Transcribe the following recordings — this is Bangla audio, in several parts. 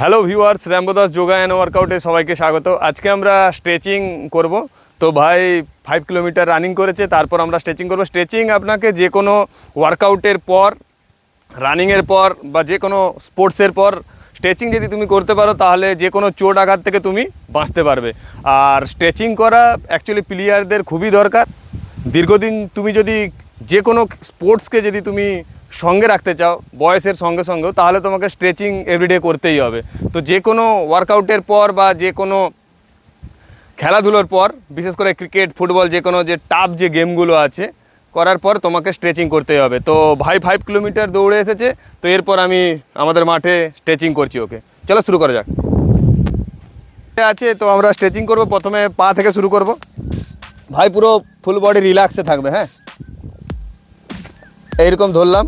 Hello viewers Rambodas yoga and ওয়ার্কআউটে সবাইকে স্বাগত। আজকে আমরা স্ট্রেচিং করব। তো ভাই ফাইভ কিলোমিটার রানিং করেছে, তারপর আমরা স্ট্রেচিং করব। স্ট্রেচিং আপনাকে যে কোনো ওয়ার্কআউটের পর রানিংয়ের পর বা যে কোনো স্পোর্টসের পর স্ট্রেচিং যদি তুমি করতে পারো, তাহলে যে কোনো চোট আঘাত থেকে তুমি বাঁচতে পারবে। আর স্ট্রেচিং করা অ্যাকচুয়ালি প্লেয়ারদের খুবই দরকার। দীর্ঘদিন তুমি যদি যে কোনো স্পোর্টসকে যদি তুমি সঙ্গে রাখতে চাও, বয়সের সঙ্গে সঙ্গেও, তাহলে তোমাকে স্ট্রেচিং এভরিডে করতেই হবে। তো যে কোনো ওয়ার্কআউটের পর বা যে কোনো খেলাধুলোর পর, বিশেষ করে ক্রিকেট ফুটবল যে কোনো যে টাফ যে গেমগুলো আছে, করার পর তোমাকে স্ট্রেচিং করতেই হবে। তো ভাই ফাইভ কিলোমিটার দৌড়ে এসেছে, তো এরপর আমি আমাদের মাঠে স্ট্রেচিং করছি ওকে। চলো শুরু করা যাক। আছে, তো আমরা স্ট্রেচিং করব, প্রথমে পা থেকে শুরু করব। ভাই পুরো ফুল বডি রিল্যাক্সে থাকবে হ্যাঁ? এইরকম ধরলাম।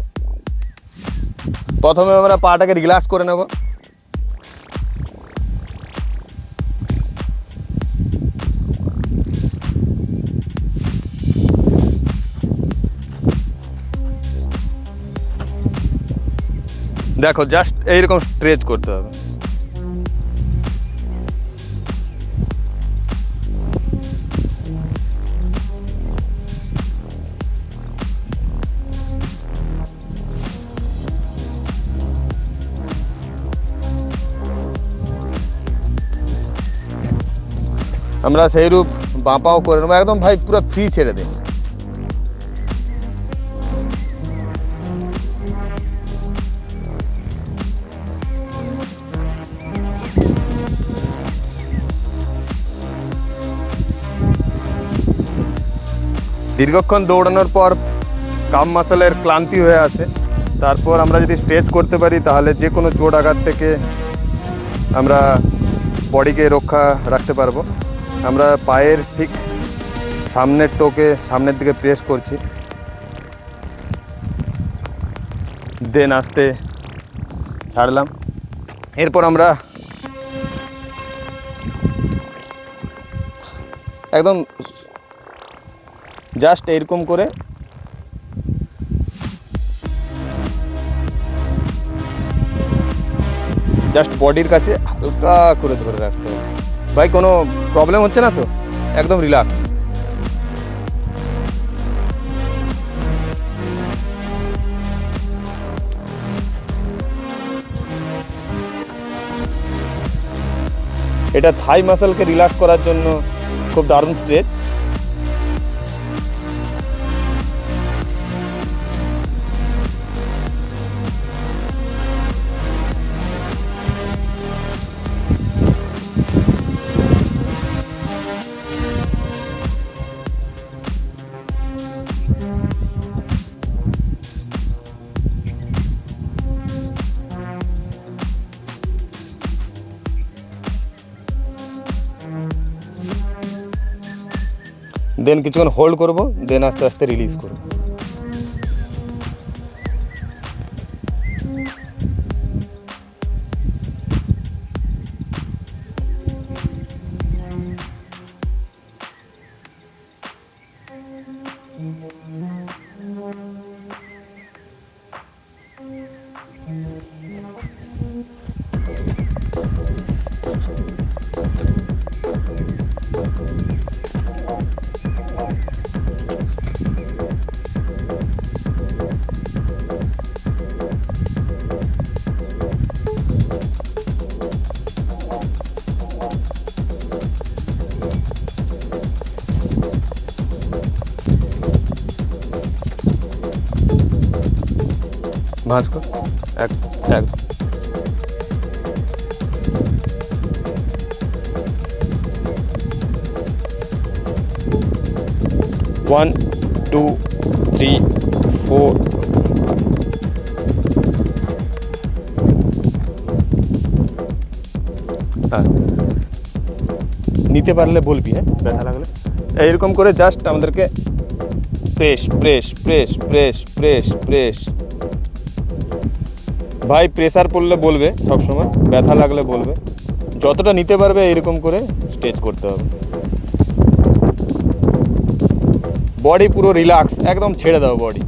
প্রথমে আমরা পাটাকে রিল্যাক্স করে নেব। দেখো জাস্ট এইরকম স্ট্রেচ করতে হবে। আমরা সেই রূপ বাঁপাও করে নেব। একদম ভাই পুরো ফ্রি ছেড়ে দিন দীর্ঘক্ষণ দৌড়ানোর পর কাম মাসেলের ক্লান্তি হয়ে আসে তারপর আমরা যদি স্ট্রেচ করতে পারি, তাহলে যে কোনো চোট আঘাত থেকে আমরা বডিকে রক্ষা রাখতে পারব। আমরা পায়ের ঠিক সামনের টোকে সামনের দিকে প্রেস করছি। দেন আস্তে ছাড়লাম। এরপর আমরা একদম জাস্ট এরকম করে জাস্ট বডির কাছে হালকা করে ধরে রাখতে হবে। ভাই, কোনো প্রবলেম হচ্ছে না তো? একদম রিল্যাক্স এটা থাই মাসেলকে রিল্যাক্স করার জন্য খুব দারুণ স্ট্রেচ দেন কিছুক্ষণ হোল্ড করব দেন আস্তে আস্তে রিলিজ করব। ভাঁজ কর। এক এক। ওয়ান টু থ্রি ফোর হ্যাঁ। নিতে পারলে বলবি হ্যাঁ? ব্যথা লাগলে। এইরকম করে জাস্ট আমাদেরকে press press press press press press ভাই প্রেসার পড়লে বলবে সবসময়, ব্যথা লাগলে বলবে। যতটা নিতে পারবে এরকম করে স্ট্রেচ করতে হবে। বডি পুরো রিল্যাক্স একদম ছেড়ে দাও বডি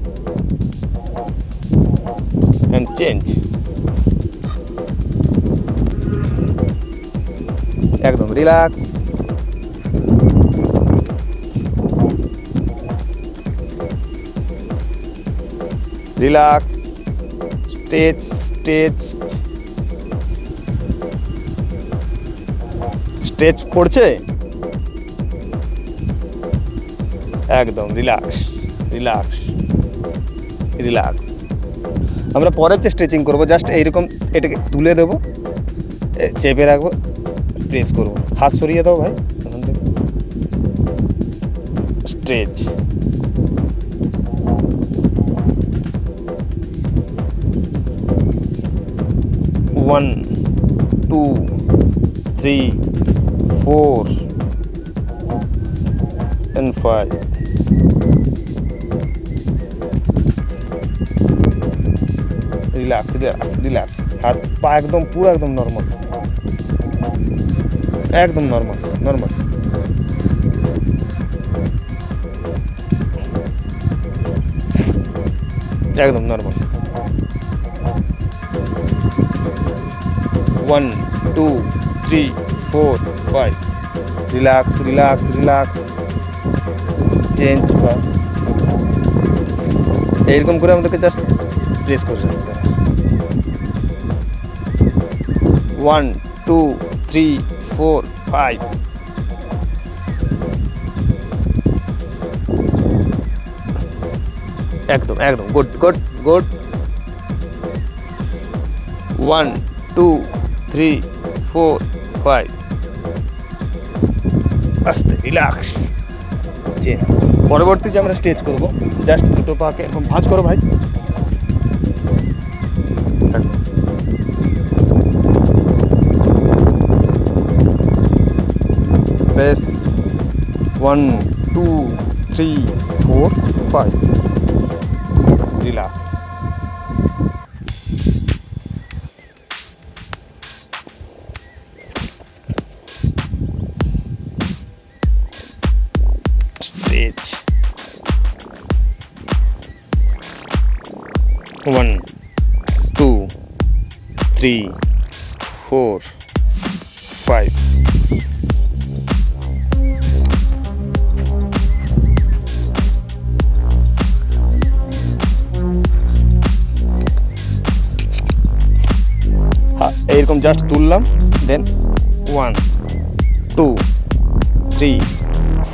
অ্যান্ড চেঞ্জ একদম relax relax stage stage stage পড়ছে? একদম রিল্যাক্স রিল্যাক্স রিল্যাক্স আমরা পরের যে স্ট্রেচিং করব জাস্ট এইরকম এটাকে তুলে দেবো চেপে রাখব প্রেস করব। হাত সরিয়ে দাও ভাই stretch one two three four and five. Relax relax relax হাত পা একদম পুরো একদম নর্মাল একদম নর্মাল নর্মাল একদম normal one two three four five relax relax relax change বা এইরকম করে আমাদেরকে জাস্ট প্রেস করে one two three four five একদম একদম good good good one three four five আস্তে রিল্যাক্স যে পরবর্তী যে আমরা স্টেজ করব। জাস্ট দুটো পাকে এরকম ভাঁজ করো ভাই। Press one two three four five relax Two, three, four, five. হ্যাঁ, এইরকম জাস্ট তুললাম then one two three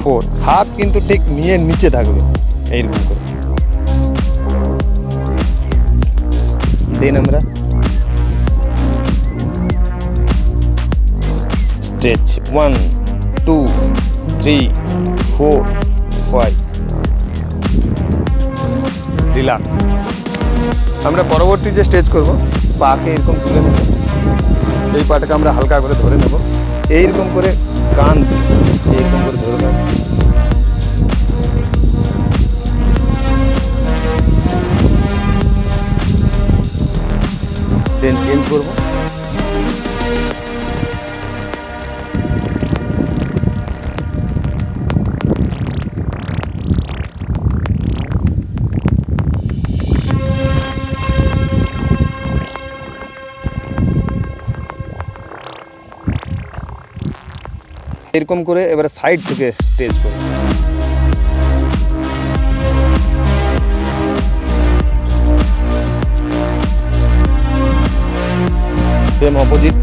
four হাত কিন্তু ঠিক নিয়ে নিচে থাকবে এইরকম করে দেন আমরা। Stretch one two three four five relax আমরা পরবর্তী যে স্টেজ করব, পাকে এরকম তুলে নেব। এই পাটাকে আমরা হালকা করে ধরে নেব। এইরকম করে কান এইরকম করে ধরে নেব। দেন চেঞ্জ করব। এরকম করে এবারে সাইড থেকে স্টেজ করব। সেম অপোজিট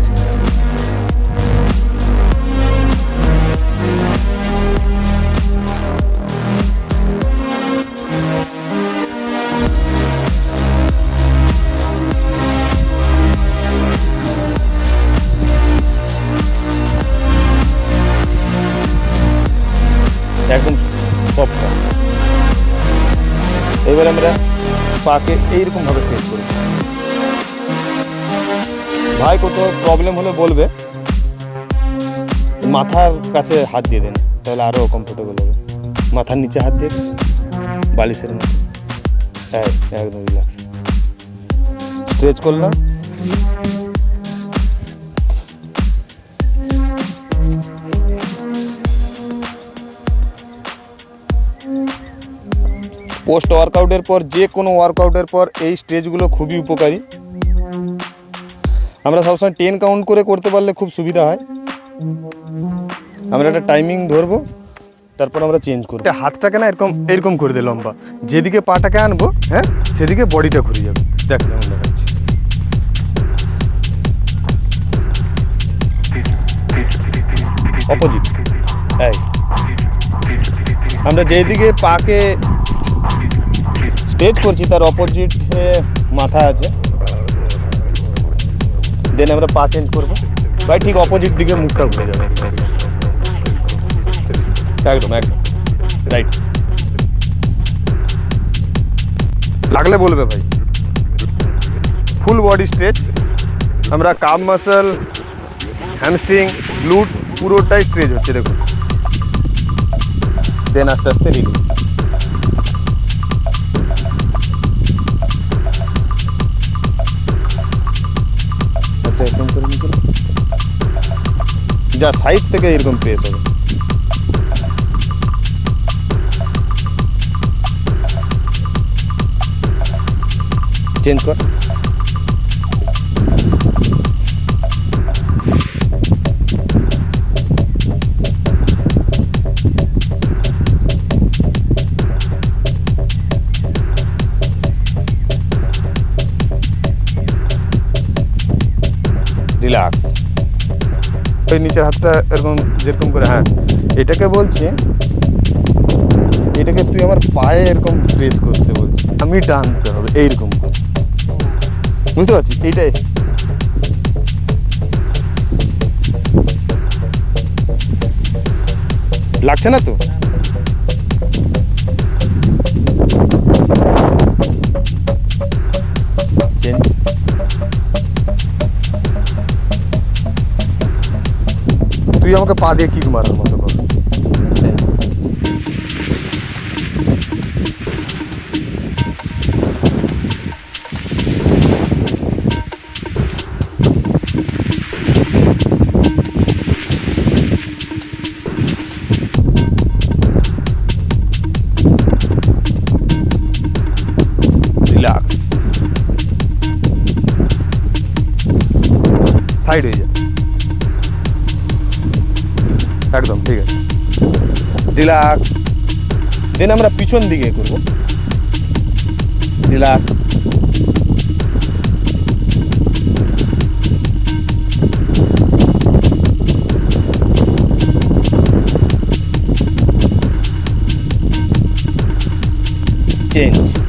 একদম সফট এবার আমরা পাকে এইরকম ভাবে ফেস করি ভাই কোথাও প্রবলেম হলে বলবে। মাথার কাছে হাত দিয়ে দেন, তাহলে আরও কমফোর্টেবল হবে। মাথার নিচে হাত দিয়ে, বালিশের মতো। হ্যাঁ একদম রিল্যাক্স স্ট্রেচ করলাম। পোস্ট ওয়ার্কআউটের পর, যে কোনো ওয়ার্কআউটের পর এই স্ট্রেচগুলো খুবই উপকারী। আমরা সবসময় টেন কাউন্ট করে করতে পারলে খুব সুবিধা হয়। আমরা একটা টাইমিং ধরবো তারপর আমরা চেঞ্জ করব। হাতটাকে না এরকম এরকম করে দে লম্বা। যেদিকে পাটাকে আনব হ্যাঁ সেদিকে বডিটা ঘুরে যাবে। দেখ দেখাচ্ছি। অপোজিট এই। আমরা যেদিকে পাকে স্টেজ করছি তার অপোজিট মাথা আছে। দেন আমরা পা চেঞ্জ করব। ভাই, ঠিক অপোজিট দিকে মুখটা ঘুরে যাবে। একদম একদম। রাইট লাগলে বলবে ভাই। ফুল বডি স্ট্রেচ আমরা কাপ মাসল হ্যামস্ট্রিং গ্লুটস পুরোটাই স্ট্রেচ হচ্ছে, দেখুন। দেন আস্তে আস্তে রিলিজ যা সাইড থেকে এরকম প্রেস হবে চেঞ্জ কর। রিল্যাক্স ওই নিচের হাতটা এরকম যেরকম করে হ্যাঁ। এটাকে বলছি, এটাকে তুই আমার পায়ে এরকম প্রেস করতে বলছি। আমি টানতে হবে, এইরকম বুঝতে পারছি এইটাই। লাগছে না তো? তুই আমাকে পা দিয়ে কিক মারার মতো কর রিল্যাক্স সাইড হয়ে যা। রিল্যাক্স দেন আমরা পিছন দিকে করব। রিল্যাক্স চেঞ্জ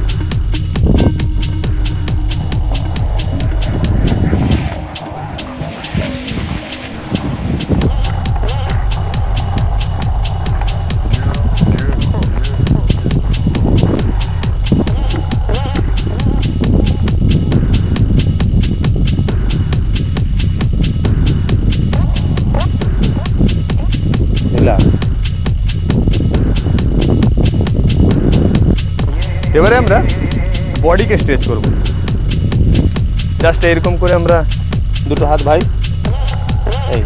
এবারে আমরা বডিকে স্ট্রেচ করব। জাস্ট এরকম করে আমরা দুটো হাত ভাই। এই,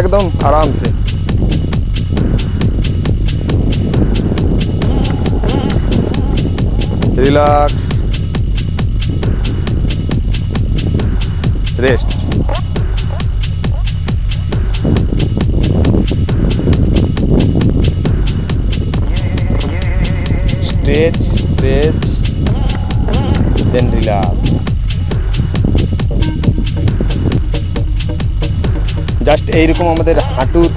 একদম আরামসে। Relax rest stretch stretch then relax just এইরকম আমাদের হাঁটুর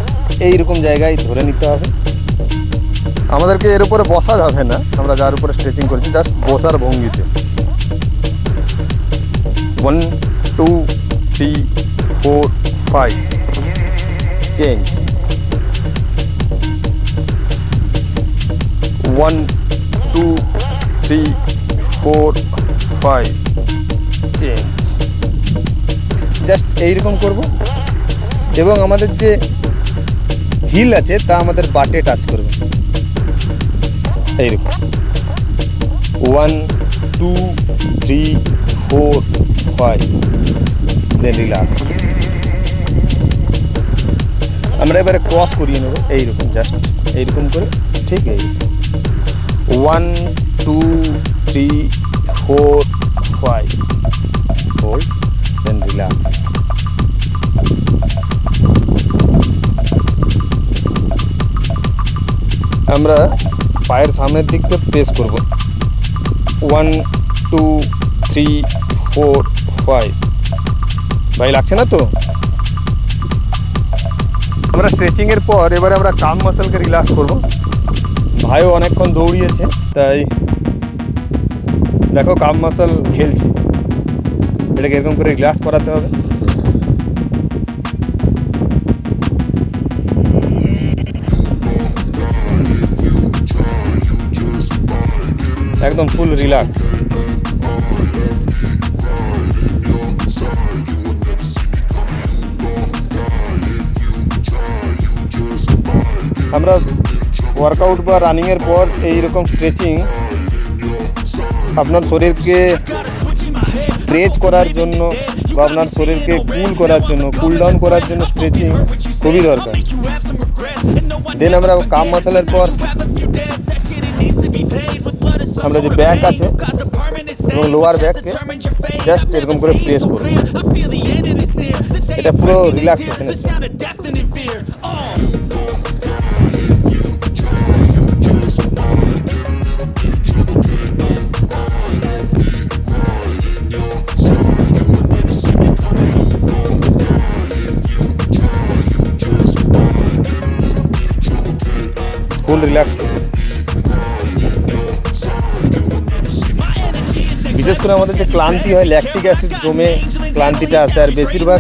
এইরকম জায়গায় ধরে নিতে হবে। আমাদেরকে এর উপরে বসা যাবে না, আমরা যার উপরে স্ট্রেচিং করছি জাস্ট বসার ভঙ্গিতে। One two three four five change one three four five change just এইরকম করব। এবং আমাদের যে হিল আছে, তা আমাদের বাটে টাচ করবে। এইরকম। One two three four five then relax আমরা এবারে ক্রস করিয়ে নেব। এইরকম জাস্ট এইরকম করে। ঠিক এইরকম। One two, three, four, five. Hold, then relax. আমরা পায়ের সামনের দিকটা প্রেস করব one two three four five ভাই লাগছে না তো আমরা স্ট্রেচিংয়ের পর এবারে আমরা কাম মাসেলকে রিল্যাক্স করব ভাইও অনেকক্ষণ দৌড়িয়েছে তাই দেখো কাম মাসেল খেলছে। এটাকে এরকম করে রিল্যাক্স করাতে হবে। একদম ফুল রিল্যাক্স আমরা ওয়ার্কআউট বা রানিংয়ের পর এই রকম স্ট্রেচিং আপনার শরীরকে স্ট্রেচ করার জন্য বা আপনার শরীরকে কুল করার জন্য কুল ডাউন করার জন্য স্ট্রেচিং খুবই দরকার। দেন আমরা কাম মশালের পর আমরা যে ব্যাক আছে, এবং লোয়ার ব্যাককে জাস্ট এরকম করে প্রেস করব। এটা পুরো রিল্যাক্সেশনের ফুল রিল্যাক্স বিশেষ করে আমাদের যে ক্লান্তি হয় ল্যাকটিক অ্যাসিড জমে ক্লান্তিটা আছে, আর বেশিরভাগ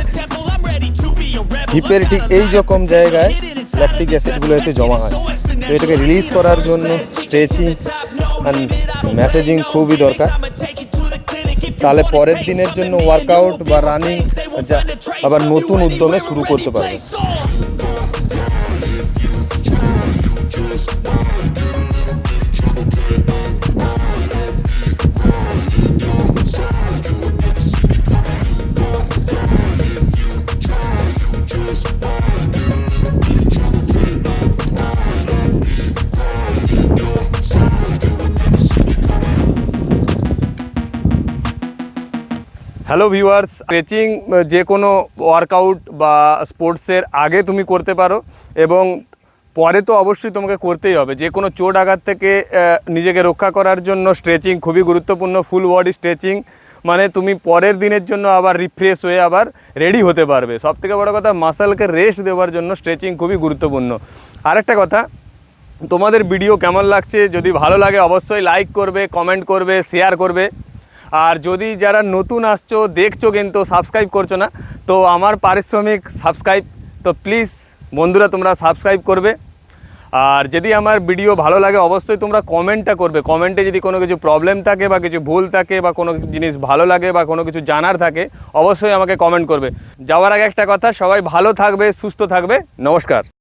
হিপের ঠিক এই রকম জায়গায় ল্যাকটিক অ্যাসিডগুলো এসে জমা হয়। তো এটাকে রিলিজ করার জন্য স্ট্রেচিং ম্যাসেজিং খুবই দরকার। তাহলে পরের দিনের জন্য ওয়ার্কআউট বা রানিং আবার নতুন উদ্যমে শুরু করতে পারবে। হ্যালো ভিউয়ার্স স্ট্রেচিং যে কোনো ওয়ার্কআউট বা স্পোর্টসের আগে তুমি করতে পারো এবং পরে তো অবশ্যই তোমাকে করতেই হবে। যে কোনো চোট আঘাত থেকে নিজেকে রক্ষা করার জন্য স্ট্রেচিং খুবই গুরুত্বপূর্ণ ফুল বডি স্ট্রেচিং মানে তুমি পরের দিনের জন্য আবার রিফ্রেশ হয়ে আবার রেডি হতে পারবে। সব থেকে বড় কথা মাসালকে রেস্ট দেওয়ার জন্য স্ট্রেচিং খুবই গুরুত্বপূর্ণ। আরেকটা কথা, তোমাদের ভিডিও কেমন লাগছে? যদি ভালো লাগে, অবশ্যই লাইক করবে কমেন্ট করবে শেয়ার করবে। আর যদি যারা নতুন আসছো, দেখছ কিন্তু সাবস্ক্রাইব করছ না, তো আমার পারিশ্রমিক সাবস্ক্রাইব তো প্লিজ বন্ধুরা তোমরা সাবস্ক্রাইব করবে। আর যদি আমার ভিডিও ভালো লাগে, অবশ্যই তোমরা কমেন্টটা করবে। কমেন্টে যদি কোনো কিছু প্রবলেম থাকে, বা কিছু ভুল থাকে, বা কোনো জিনিস ভালো লাগে, বা কোনো কিছু জানার থাকে, অবশ্যই আমাকে কমেন্ট করবে। যাওয়ার আগে একটা কথা, সবাই ভালো থাকবে, সুস্থ থাকবে। নমস্কার।